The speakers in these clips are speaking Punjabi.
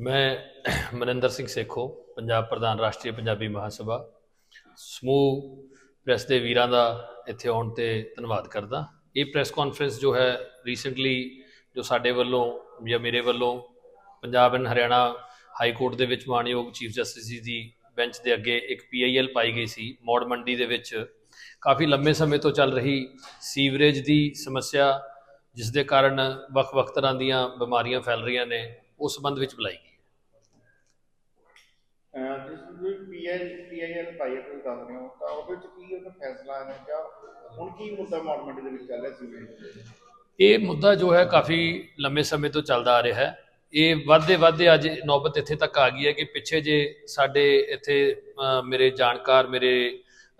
ਮੈਂ ਮਨਿੰਦਰ ਸਿੰਘ ਸੇਖੋ, ਪੰਜਾਬ ਪ੍ਰਧਾਨ ਰਾਸ਼ਟਰੀ ਪੰਜਾਬੀ ਮਹਾਸਭਾ, ਸਮੂਹ ਪ੍ਰੈਸ ਦੇ ਵੀਰਾਂ ਦਾ ਇੱਥੇ ਆਉਣ ਤੇ ਧੰਨਵਾਦ ਕਰਦਾ। ਇਹ ਪ੍ਰੈਸ ਕਾਨਫਰੰਸ ਜੋ ਹੈ ਰੀਸੈਂਟਲੀ ਜੋ ਸਾਡੇ ਵੱਲੋਂ ਜਾਂ ਮੇਰੇ ਵੱਲੋਂ Punjab and Haryana high court ਦੇ ਵਿੱਚ ਮਾਨਯੋਗ ਚੀਫ ਜਸਟਿਸ ਜੀ ਦੀ ਬੈਂਚ ਦੇ ਅੱਗੇ ਇੱਕ ਪੀਆਈਐਲ ਪਾਈ ਗਈ ਸੀ, ਮੌੜ ਮੰਡੀ ਦੇ ਵਿੱਚ। ਕਾਫੀ ਲੰਮੇ ਸਮੇਂ ਤੋਂ ਚੱਲ ਰਹੀ ਸੀਵਰੇਜ ਦੀ ਸਮੱਸਿਆ, ਜਿਸ ਦੇ ਕਾਰਨ ਵੱਖ-ਵੱਖ ਤਰ੍ਹਾਂ ਦੀਆਂ ਬਿਮਾਰੀਆਂ ਫੈਲ ਰਹੀਆਂ ਨੇ, ਉਸ ਸੰਬੰਧ ਵਿੱਚ ਬੁਲਾਈ ਗਈ। ਜਿਸ ਵੀ ਪੀਆਈ ਪੀਆਈਐਲ ਪਾਈ ਤੁਸੀਂ ਦੱਸ ਰਹੇ ਹੋ, ਤਾਂ ਉਹਦੇ ਵਿੱਚ ਕੀ ਉਹਦਾ ਫੈਸਲਾ ਹੈ ਜਾਂ ਹੁਣ ਕੀ ਮੁੱਦਾ ਮਾਰਮੈਂਟ ਦੇ ਵਿੱਚ ਚੱਲ ਰਿਹਾ ਸੀ ਇਹ ਮੁੱਦਾ ਜੋ ਹੈ ਕਾਫੀ ਲੰਬੇ ਸਮੇਂ ਤੋਂ ਚੱਲਦਾ ਆ ਰਿਹਾ ਹੈ। ਇਹ ਵੱਧਦੇ ਵੱਧਦੇ ਅੱਜ ਨੌਬਤ ਇੱਥੇ ਤੱਕ ਆ ਗਈ ਹੈ ਕਿ ਪਿੱਛੇ ਜੇ ਸਾਡੇ ਇੱਥੇ ਮੇਰੇ ਜਾਣਕਾਰ, ਮੇਰੇ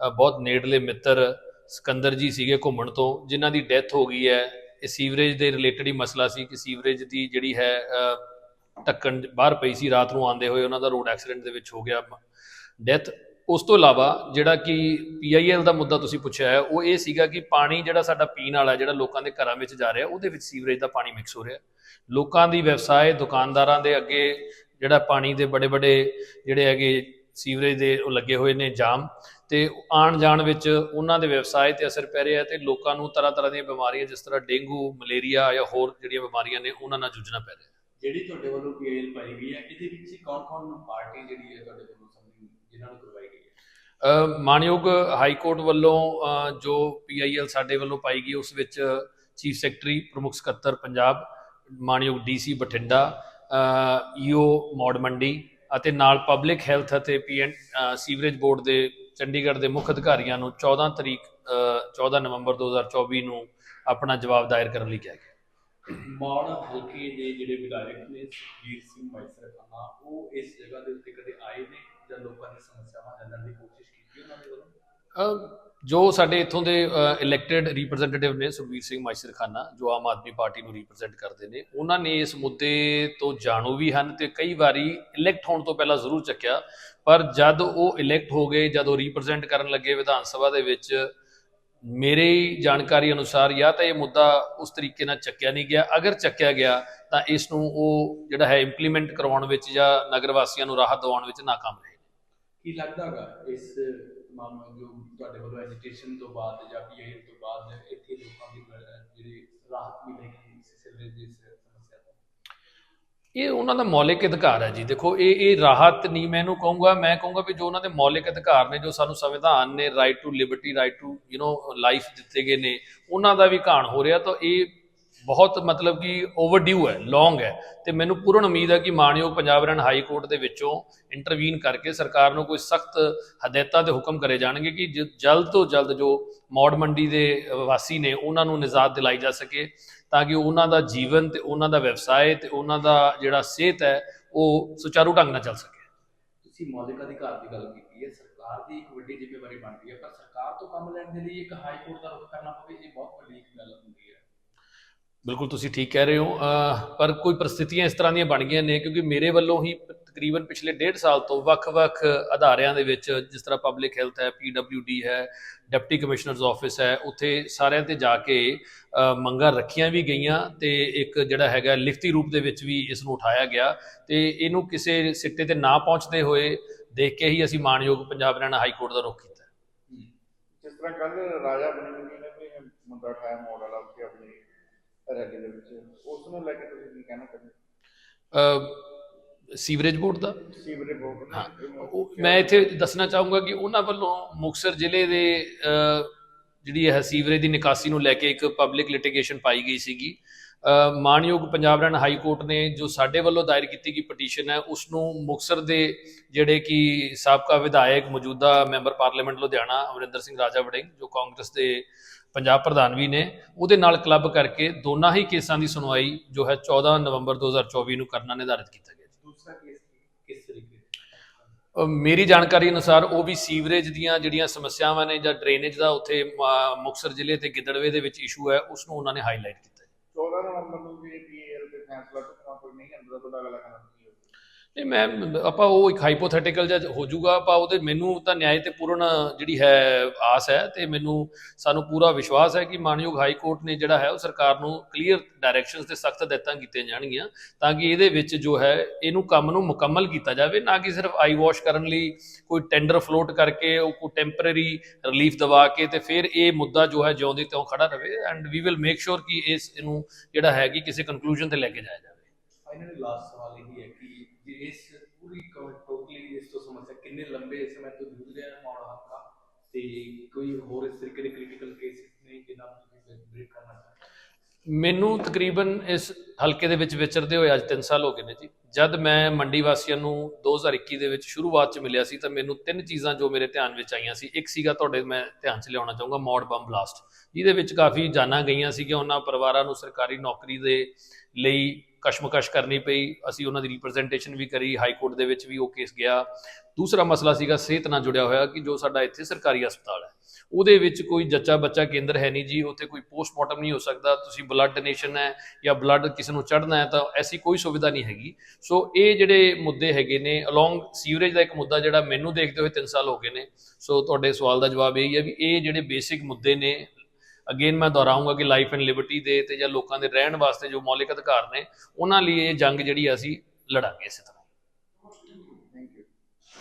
ਬਹੁਤ ਨੇੜਲੇ ਮਿੱਤਰ ਸਿਕੰਦਰ ਜੀ ਸੀਗੇ ਘੁੰਮਣ ਤੋਂ, ਜਿਨ੍ਹਾਂ ਦੀ ਡੈਥ ਹੋ ਗਈ ਹੈ। ਇਹ ਸੀਵਰੇਜ ਦੇ ਰਿਲੇਟਡ ਹੀ ਮਸਲਾ ਸੀ ਕਿ ਸੀਵਰੇਜ ਦੀ ਜਿਹੜੀ ਹੈ ਅ, ਢੱਕਣ ਬਾਹਰ ਪਈ ਸੀ ਰਾਤ ਨੂੰ ਆਉਂਦੇ ਹੋਏ ਉਹਨਾਂ ਦਾ ਰੋਡ ਐਕਸੀਡੈਂਟ ਦੇ ਵਿੱਚ ਹੋ ਗਿਆ ਡੈਥ ਉਸ ਤੋਂ ਇਲਾਵਾ ਜਿਹੜਾ ਕਿ ਪੀਆਈਐਲ ਦਾ ਮੁੱਦਾ ਤੁਸੀਂ ਪੁੱਛਿਆ ਹੈ ਉਹ ਇਹ ਸੀਗਾ ਕਿ ਪਾਣੀ ਜਿਹੜਾ ਸਾਡਾ ਪੀਣ ਵਾਲਾ ਜਿਹੜਾ ਲੋਕਾਂ ਦੇ ਘਰਾਂ ਵਿੱਚ ਜਾ ਰਿਹਾ ਉਹਦੇ ਵਿੱਚ ਸੀਵਰੇਜ ਦਾ ਪਾਣੀ ਮਿਕਸ ਹੋ ਰਿਹਾ। ਲੋਕਾਂ ਦੀ ਵਿਵਸਾਏ ਦੁਕਾਨਦਾਰਾਂ ਦੇ ਅੱਗੇ ਜਿਹੜਾ ਪਾਣੀ ਦੇ ਬੜੇ ਬੜੇ ਜਿਹੜੇ ਹੈਗੇ ਸੀਵਰੇਜ ਦੇ ਉਹ ਲੱਗੇ ਹੋਏ ਨੇ ਜਾਮ ਤੇ ਆਣ ਜਾਣ ਵਿੱਚ ਉਹਨਾਂ ਦੇ ਵਿਵਸਾਏ ਤੇ ਅਸਰ ਪੈ ਰਿਹਾ ਤੇ ਲੋਕਾਂ ਨੂੰ ਤਰ੍ਹਾਂ ਤਰ੍ਹਾਂ ਦੀਆਂ ਬਿਮਾਰੀਆਂ ਜਿਸ ਤਰ੍ਹਾਂ ਡੇਂਗੂ ਮਲੇਰੀਆ ਜਾਂ ਹੋਰ ਜਿਹੜੀਆਂ ਬਿਮਾਰੀਆਂ ਨੇ ਉਹਨਾਂ ਨਾਲ ਜੂਝਣਾ ਪੈ ਰਿਹਾ। ਜਿਹੜੀ ਤੁਹਾਡੇ ਵੱਲੋਂ ਪੀਐਲ ਪਾਈ ਗਈ ਹੈ ਇਹਦੇ ਵਿੱਚ ਕੌਣ-ਕੌਣ ਪਾਰਟੀ ਜਿਹੜੀ ਹੈ ਤੁਹਾਡੇ ਵੱਲੋਂ ਸਮਝੀ ਜਿਨ੍ਹਾਂ ਨੂੰ ਕਰਵਾਈ ਗਈ ਹੈ? ਮਾਨਯੋਗ ਹਾਈ ਕੋਰਟ ਵੱਲੋਂ ਅ, ਜੋ ਪੀਆਈਐਲ ਸਾਡੇ ਵੱਲੋਂ ਪਾਈ ਗਈ ਉਸ ਵਿੱਚ ਚੀਫ ਸੈਕਟਰੀ ਪ੍ਰਮੁੱਖ ਸਕੱਤਰ ਪੰਜਾਬ ਮਾਨਯੋਗ ਡੀਸੀ ਬਠਿੰਡਾ ਈਓ ਮੌੜ ਮੰਡੀ ਅਤੇ ਨਾਲ ਪਬਲਿਕ ਹੈਲਥ ਅਤੇ ਪੀਐਨ ਸੀਵਰੇਜ ਬੋਰਡ ਦੇ ਚੰਡੀਗੜ੍ਹ ਦੇ ਮੁੱਖ ਅਧਿਕਾਰੀਆਂ ਨੂੰ 14 ਤਰੀਕ ਅ, 14 ਨਵੰਬਰ 2024 ਨੂੰ ਆਪਣਾ ਜਵਾਬ ਦਾਇਰ ਕਰਨ ਲਈ ਕਿਹਾ ਗਿਆ। ਮੌੜ ਹਲਕੇ ਦੇ ਜਿਹੜੇ ਵਿਧਾਇਕ ਨੇ ਸੁਖਬੀਰ ਸਿੰਘ ਮਾਈਸਰਖਾਨਾ ਉਹ ਇਸ ਜਗ੍ਹਾ ਦੇ ਉੱਤੇ ਕਦੇ ਆਏ ਨੇ ਜਾਂ ਲੋਕਾਂ ਦੀ ਸਮੱਸਿਆਵਾਂ ਜਾਣਨ ਦੀ ਕੋਸ਼ਿਸ਼ ਕੀਤੀ ਉਹਨਾਂ ਦੇ ਵੱਲੋਂ? ਜੋ ਸਾਡੇ ਇੱਥੋਂ ਦੇ ਇਲੈਕਟਿਡ ਰਿਪਰੈਜ਼ੈਂਟੇਟਿਵ ਨੇ ਸੁਖਬੀਰ ਸਿੰਘ ਮਾਈਸਰ ਖਾਨਾ ਜੋ ਆਮ ਆਦਮੀ ਪਾਰਟੀ ਨੂੰ ਰਿਪਰੈਜ਼ੈਂਟ ਕਰਦੇ ਨੇ, ਉਹਨਾਂ ਨੇ ਇਸ ਮੁੱਦੇ ਤੋਂ ਜਾਣੂ ਵੀ ਹਨ ਤੇ ਕਈ ਵਾਰੀ ਇਲੈਕਟ ਹੋਣ ਤੋਂ ਪਹਿਲਾਂ ਜ਼ਰੂਰ ਚੱਕਿਆ, ਪਰ ਜਦ ਉਹ ਇਲੈਕਟ ਹੋ ਗਏ, ਜਦ ਉਹ ਰਿਪਰੈਜ਼ੈਂਟ ਕਰਨ ਲੱਗੇ ਵਿਧਾਨ ਸਭਾ ਦੇ ਵਿੱਚ ਮੇਰੀ ਜਾਣਕਾਰੀ ਅਨੁਸਾਰ ਜਾਂ ਤਾਂ ਇਹ ਮੁੱਦਾ ਉਸ ਤਰੀਕੇ ਨਾਲ ਚੱਕਿਆ ਨਹੀਂ ਗਿਆ। ਅਗਰ ਚੱਕਿਆ ਗਿਆ ਤਾਂ ਇਸ ਨੂੰ ਉਹ ਜਿਹੜਾ ਹੈ ਇੰਪਲੀਮੈਂਟ ਕਰਵਾਉਣ ਵਿੱਚ ਜਾਂ ਨਗਰ ਵਾਸੀਆਂ ਨੂੰ ਰਾਹਤ ਦਿਵਾਉਣ ਵਿੱਚ ਨਾਕਾਮ ਰਹੇ ਕੀ ਲੱਗਦਾ ਹੈਗਾ ਇਸ ਮਾਮਲੇ ਜੋ ਤੁਹਾਡੇ ਵੱਲੋਂ ਐਜੀਟੇਸ਼ਨ ਤੋਂ ਬਾਅਦ ਜਾਂ ਪੀਆਈਐਲ ਤੋਂ ਬਾਅਦ ਇੱਥੇ ਲੋਕਾਂ ਦੀ ਅਹ, ਜਿਹੜੀ ਰਾਹਤ ਮਿਲੇਗੀ ਇਸ ਸਿਲਸਿਲੇ ਦੀ ਇਸ ਸਮੱਸਿਆ ਤੋਂ ਇਹ ਉਹਨਾਂ ਦਾ ਮੌਲਿਕ ਅਧਿਕਾਰ ਹੈ ਜੀ। ਦੇਖੋ, ਇਹ ਇਹ ਰਾਹਤ ਨਹੀਂ, ਮੈਂ ਇਹਨੂੰ ਕਹੂੰਗਾ, ਮੈਂ ਕਹੂੰਗਾ ਵੀ ਜੋ ਉਹਨਾਂ ਦੇ ਮੌਲਿਕ ਅਧਿਕਾਰ ਨੇ, ਜੋ ਸਾਨੂੰ ਸੰਵਿਧਾਨ ਨੇ right to liberty right to you know life ਦਿੱਤੇ ਗਏ ਨੇ, ਉਹਨਾਂ ਦਾ ਵੀ ਘਾਣ ਹੋ ਰਿਹਾ ਤਾਂ ਇਹ ਬਹੁਤ ਮਤਲਬ ਕਿ ਓਵਰਡਿਊ ਹੈ ਲੌਂਗ ਹੈ। ਤੇ ਮੈਨੂੰ ਪੂਰਨ ਉਮੀਦ ਹੈ ਕਿ ਮਾਨਯੋਗ ਪੰਜਾਬ ਹਰਿਆਣਾ ਹਾਈ ਕੋਰਟ ਦੇ ਵਿੱਚੋਂ ਇੰਟਰਵੀਨ ਕਰਕੇ ਸਰਕਾਰ ਨੂੰ ਕੋਈ ਸਖਤ ਹਦਾਇਤਾਂ ਤੇ ਹੁਕਮ ਕਰੇ ਜਾਣਗੇ ਕਿ ਜਲਦ ਤੋਂ ਜਲਦ ਜੋ ਮੌੜ ਮੰਡੀ ਦੇ ਵਾਸੀ ਨੇ ਉਹਨਾਂ ਨੂੰ ਨਿਜ਼ਾਤ ਦਿਲਾਈ ਜਾ ਸਕੇ, ਤਾਂ ਕਿ ਉਹਨਾਂ ਦਾ ਜੀਵਨ ਤੇ ਉਹਨਾਂ ਦਾ ਵਿਵਸਾਏ ਤੇ ਉਹਨਾਂ ਦਾ ਜਿਹੜਾ ਸਿਹਤ ਹੈ, ਉਹ ਸੁਚਾਰੂ ਢੰਗ ਨਾਲ ਚੱਲ ਸਕੇ। ਤੁਸੀਂ ਮੌਲਿਕ ਅਧਿਕਾਰ ਦੀ ਗੱਲ ਕੀਤੀ ਹੈ, ਸਰਕਾਰ ਦੀ ਇੱਕ ਵੱਡੀ ਜ਼ਿੰਮੇਵਾਰੀ ਬਣਦੀ ਹੈ, ਪਰ ਸਰਕਾਰ ਤੋਂ ਕੰਮ ਲੈਣ ਦੇ ਲਈ ਇੱਕ ਹਾਈ ਕੋਰਟ ਦਾ ਰੁਖ ਕਰਨਾ ਪਵੇ, ਇਹ ਬਹੁਤ ਵੱਡੀ ਗੱਲ ਹੁੰਦੀ ਹੈ। ਬਿਲਕੁਲ ਤੁਸੀਂ ਠੀਕ ਕਹਿ ਰਹੇ ਹੋ ਪਰ ਕੋਈ ਪਰਿਸਥਿਤੀਆਂ ਇਸ ਤਰ੍ਹਾਂ ਦੀਆਂ ਬਣ ਗਈਆਂ ਨੇ ਕਿਉਂਕਿ ਮੇਰੇ ਵੱਲੋਂ ਹੀ ਤਕਰੀਬਨ ਪਿਛਲੇ ਡੇਢ ਸਾਲ ਤੋਂ ਵੱਖ-ਵੱਖ ਅਦਾਰਿਆਂ ਦੇ ਵਿੱਚ ਜਿਸ ਤਰ੍ਹਾਂ ਪਬਲਿਕ ਹੈਲਥ ਹੈ ਪੀਡਬਲਯੂਡੀ ਹੈ ਡਿਪਟੀ ਕਮਿਸ਼ਨਰਸ ਆਫਿਸ ਹੈ, ਉੱਥੇ ਸਾਰਿਆਂ ਤੇ ਜਾ ਕੇ ਮੰਗਾਂ ਰੱਖੀਆਂ ਵੀ ਗਈਆਂ ਤੇ ਇੱਕ ਜਿਹੜਾ ਹੈਗਾ ਲਿਖਤੀ ਰੂਪ ਦੇ ਵਿੱਚ ਵੀ ਇਸ ਨੂੰ ਉਠਾਇਆ ਗਿਆ ਤੇ ਇਹਨੂੰ ਕਿਸੇ ਸਿੱਟੇ ਤੇ ਨਾ ਪਹੁੰਚਦੇ ਹੋਏ ਦੇਖ ਕੇ ਹੀ ਅਸੀਂ ਮਾਨਯੋਗ ਪੰਜਾਬ ਹਰਿਆਣਾ ਹਾਈ ਕੋਰਟ ਦਾ ਰੁਖ ਕੀਤਾ। ਜਿਸ ਤਰ੍ਹਾਂ ਕੱਲ ਰਾਜਾ ਬਣੀ ਨੇ ਵੀ ਇਹ ਮੁੱਦਾ ਮੋੜ ਵਾਲਾ ਉੱਤੇ ਰੈਲੀ ਦੇ ਵਿੱਚ? ਉਸ ਨੂੰ ਲੈ ਕੇ ਤੁਸੀਂ ਕੀ ਕਹਿਣਾ ਚਾਹੁੰਦੇ ਸੀਵਰੇਜ ਬੋਰਡ ਦਾ? ਸੀਵਰੇਜ ਬੋਰਡ ਮੈਂ ਇੱਥੇ ਦੱਸਣਾ ਚਾਹੂੰਗਾ ਕਿ ਉਹਨਾਂ ਵੱਲੋਂ ਮੁਕਸਰ ਜ਼ਿਲ੍ਹੇ ਦੇ ਜਿਹੜੀ ਹੈ ਸੀਵਰੇਜ ਦੀ ਨਿਕਾਸੀ ਨੂੰ ਲੈ ਕੇ ਇੱਕ ਪਬਲਿਕ ਲਿਟੀਗੇਸ਼ਨ ਪਾਈ ਗਈ ਸੀਗੀ। ਅਹ, ਮਾਣਯੋਗ ਪੰਜਾਬ ਹਰਿਆਣਾ ਹਾਈ ਕੋਰਟ ਨੇ ਜੋ ਸਾਡੇ ਵੱਲੋਂ ਦਾਇਰ ਕੀਤੀ ਗਈ ਪਟੀਸ਼ਨ ਹੈ ਉਸ ਨੂੰ ਮੁਕਸਰ ਦੇ ਜਿਹੜੇ ਕਿ ਸਾਬਕਾ ਵਿਧਾਇਕ ਮੌਜੂਦਾ ਮੈਂਬਰ ਪਾਰਲੀਮੈਂਟ ਲੁਧਿਆਣਾ ਅਮਰਿੰਦਰ ਸਿੰਘ ਰਾਜਾ ਵੜਿੰਗ ਜੋ ਕਾਂਗਰਸ ਦੇ ਪੰਜਾਬ ਪ੍ਰਧਾਨ ਵੀ ਨੇ ਉਹਦੇ ਨਾਲ ਕਲੱਬ ਕਰਕੇ ਦੋਨਾਂ ਹੀ ਕੇਸਾਂ ਦੀ ਸੁਣਵਾਈ ਜੋ ਹੈ 14 ਨਵੰਬਰ 2024 ਨੂੰ ਕਰਨਾ ਨਿਰਧਾਰਿਤ ਕੀਤਾ ਗਿਆ ਦੂਸਰਾ ਕੇਸ ਕਿਸ ਤਰੀਕੇ? ਮੇਰੀ ਜਾਣਕਾਰੀ ਅਨੁਸਾਰ ਉਹ ਵੀ ਸੀਵਰੇਜ ਦੀਆਂ ਜਿਹੜੀਆਂ ਸਮੱਸਿਆਵਾਂ ਨੇ ਜਾਂ ਡਰੇਨੇਜ ਦਾ ਉੱਥੇ ਅਹ, ਮੁਕਤਸਰ ਜ਼ਿਲ੍ਹੇ ਤੇ ਗਿੱਦੜਵੇ ਦੇ ਵਿੱਚ ਇਸ਼ੂ ਹੈ ਉਸ ਨੂੰ ਉਹਨਾਂ ਨੇ ਹਾਈਲਾਈਟ ਕੀਤਾ 14 ਨਵੰਬਰ ਨੂੰ ਵੀ ਪੀਐਲ ਦੇ ਫੈਸਲਾ ਕੋਈ ਨਹੀਂ ਅੰਦਰ ਤੋਂ ਅਗਲਾ ਕਰਨਾ ਕੀ ਹੋਊਗਾ? ਨਹੀਂ, ਮੈਂ, ਆਪਾਂ ਉਹ ਇੱਕ ਹਾਈਪੋਥੈਟੀਕਲ ਜਿਹਾ ਹੋ ਜਾਊਗਾ, ਆਪਾਂ ਉਹਦੇ, ਮੈਨੂੰ ਤਾਂ ਨਿਆਂ ਤੇ ਪੂਰਨ ਜਿਹੜੀ ਹੈ ਆਸ ਹੈ ਤੇ ਮੈਨੂੰ, ਸਾਨੂੰ ਪੂਰਾ ਵਿਸ਼ਵਾਸ ਹੈ ਕਿ ਮਾਨਯੋਗ ਹਾਈ ਕੋਰਟ ਨੇ ਜਿਹੜਾ ਹੈ ਉਹ ਸਰਕਾਰ ਨੂੰ ਕਲੀਅਰ ਡਾਇਰੈਕਸ਼ਨਸ ਤੇ ਸਖਤ ਹਦਾਇਤਾਂ ਕੀਤੀਆਂ ਜਾਣਗੀਆਂ, ਤਾਂ ਕਿ ਇਹਦੇ ਵਿੱਚ ਜੋ ਹੈ ਇਹਨੂੰ ਕੰਮ ਨੂੰ ਮੁਕੰਮਲ ਕੀਤਾ ਜਾਵੇ, ਨਾ ਕਿ ਸਿਰਫ ਆਈ ਵਾਸ਼ ਕਰਨ ਲਈ ਕੋਈ ਟੈਂਡਰ ਫਲੋਟ ਕਰਕੇ, ਉਹ ਕੋਈ ਟੈਂਪਰੇਰੀ ਰਿਲੀਫ ਦਵਾ ਕੇ ਤੇ ਫਿਰ ਇਹ ਮੁੱਦਾ ਜੋ ਹੈ ਜਿਉਂ ਦੀ ਤਿਉਂ ਖੜਾ ਰਵੇ and we will make sure ਕਿ ਇਸ ਇਹਨੂੰ ਜਿਹੜਾ ਹੈ ਕਿ ਕਿਸੇ ਕਨਕਲੂਜਨ ਤੇ ਲੈ ਕੇ ਜਾਇਆ ਜਾਵੇ। ਫਾਈਨਲੀ ਲਾਸਟ ਸਵਾਲ ਇਹ ਹੈ ਕਿ ਜੇ ਇਸ ਇਸ ਤੋਂ ਸਮੱਸਿਆ ਕਿੰਨੇ ਲੰਬੇ ਸਮੇਂ ਤੋਂ ਜੂਝ ਰਿਹਾ ਹੈ ਹੱਕਾ ਤੇ ਕੋਈ ਹੋਰ ਇਸ ਤਰੀਕੇ ਦੇ ਕ੍ਰਿਟੀਕਲ ਕੇਸਿਸ ਨੇ ਜਿਨ੍ਹਾਂ ਨੂੰ ਤੁਸੀਂ ਬ੍ਰੇਕ ਕਰਨਾ ਚਾਹੁੰਦੇ ਮੈਨੂੰ ਤਕਰੀਬਨ ਇਸ ਹਲਕੇ ਦੇ ਵਿੱਚ ਵਿਚਰਦੇ ਹੋਏ ਅੱਜ 3 ਸਾਲ ਹੋ ਗਏ ਨੇ ਜੀ। ਜਦ ਮੈਂ ਮੰਡੀ ਵਾਸੀਆਂ ਨੂੰ 2021 ਦੇ ਵਿੱਚ ਸ਼ੁਰੂਆਤ 'ਚ ਮਿਲਿਆ ਸੀ, ਤਾਂ ਮੈਨੂੰ ਤਿੰਨ ਚੀਜ਼ਾਂ ਜੋ ਮੇਰੇ ਧਿਆਨ ਵਿੱਚ ਆਈਆਂ ਸੀ। ਇੱਕ ਸੀਗਾ ਤੁਹਾਡੇ ਮੈਂ ਧਿਆਨ 'ਚ ਲਿਆਉਣਾ ਚਾਹੂੰਗਾ, ਮੌੜ ਬੰਬ ਬਲਾਸਟ ਜਿਹਦੇ ਵਿੱਚ ਕਾਫੀ ਜਾਨਾਂ ਗਈਆਂ ਸੀਗੀਆਂ। ਉਹਨਾਂ ਪਰਿਵਾਰਾਂ ਨੂੰ ਸਰਕਾਰੀ ਨੌਕਰੀ ਦੇ ਲਈ ਕਸ਼ਮਕਸ਼ ਕਰਨੀ ਪਈ, ਅਸੀਂ ਉਹਨਾਂ ਦੀ ਰਿਪਰੈਜ਼ੈਂਟੇਸ਼ਨ ਵੀ ਕਰੀ ਹਾਈ ਕੋਰਟ ਦੇ ਵਿੱਚ ਵੀ ਉਹ ਕੇਸ ਗਿਆ। ਦੂਸਰਾ ਮਸਲਾ ਸੀਗਾ ਸਿਹਤ ਨਾਲ ਜੁੜਿਆ ਹੋਇਆ ਕਿ ਜੋ ਸਾਡਾ ਇੱਥੇ ਸਰਕਾਰੀ ਹਸਪਤਾਲ ਹੈ। ਉਹਦੇ ਵਿੱਚ ਕੋਈ ਜੱਚਾ ਬੱਚਾ ਕੇਂਦਰ ਹੈ ਨਹੀਂ ਜੀ, ਉੱਥੇ ਕੋਈ ਪੋਸਟਮਾਰਟਮ ਨਹੀਂ ਹੋ ਸਕਦਾ, ਤੁਸੀਂ ਬਲੱਡ ਡੋਨੇਸ਼ਨ ਹੈ ਜਾਂ ਬਲੱਡ ਕਿਸੇ ਨੂੰ ਚੜਨਾ ਹੈ ਤਾਂ ਐਸੀ ਕੋਈ ਸੁਵਿਧਾ ਨਹੀਂ ਹੈਗੀ। ਸੋ ਇਹ ਜਿਹੜੇ ਮੁੱਦੇ ਹੈਗੇ ਨੇ ਅਲੋਂਗ ਸੀਵਰੇਜ ਦਾ ਇੱਕ ਮੁੱਦਾ ਜਿਹੜਾ ਮੈਨੂੰ ਦੇਖਦੇ ਹੋਏ 3 ਸਾਲ ਹੋ ਗਏ ਨੇ। ਸੋ ਤੁਹਾਡੇ ਸਵਾਲ ਦਾ ਜਵਾਬ ਇਹ ਹੈ ਵੀ ਇਹ ਜਿਹੜੇ ਬੇਸਿਕ ਮੁੱਦੇ ਨੇ ਅਗੇਨ ਮੈਂ ਦੁਹਰਾਉਂਗਾ ਕਿ ਲਾਈਫ ਐਂਡ ਲਿਬਰਟੀ ਦੇ ਤੇ ਜਾਂ ਲੋਕਾਂ ਦੇ ਰਹਿਣ ਵਾਸਤੇ ਜੋ ਮੌਲਿਕ ਅਧਿਕਾਰ ਨੇ, ਉਹਨਾਂ ਲਈ ਇਹ ਜੰਗ ਜਿਹੜੀ ਅਸੀਂ ਲੜਾਂਗੇ ਇਸੇ ਤਰ੍ਹਾਂ।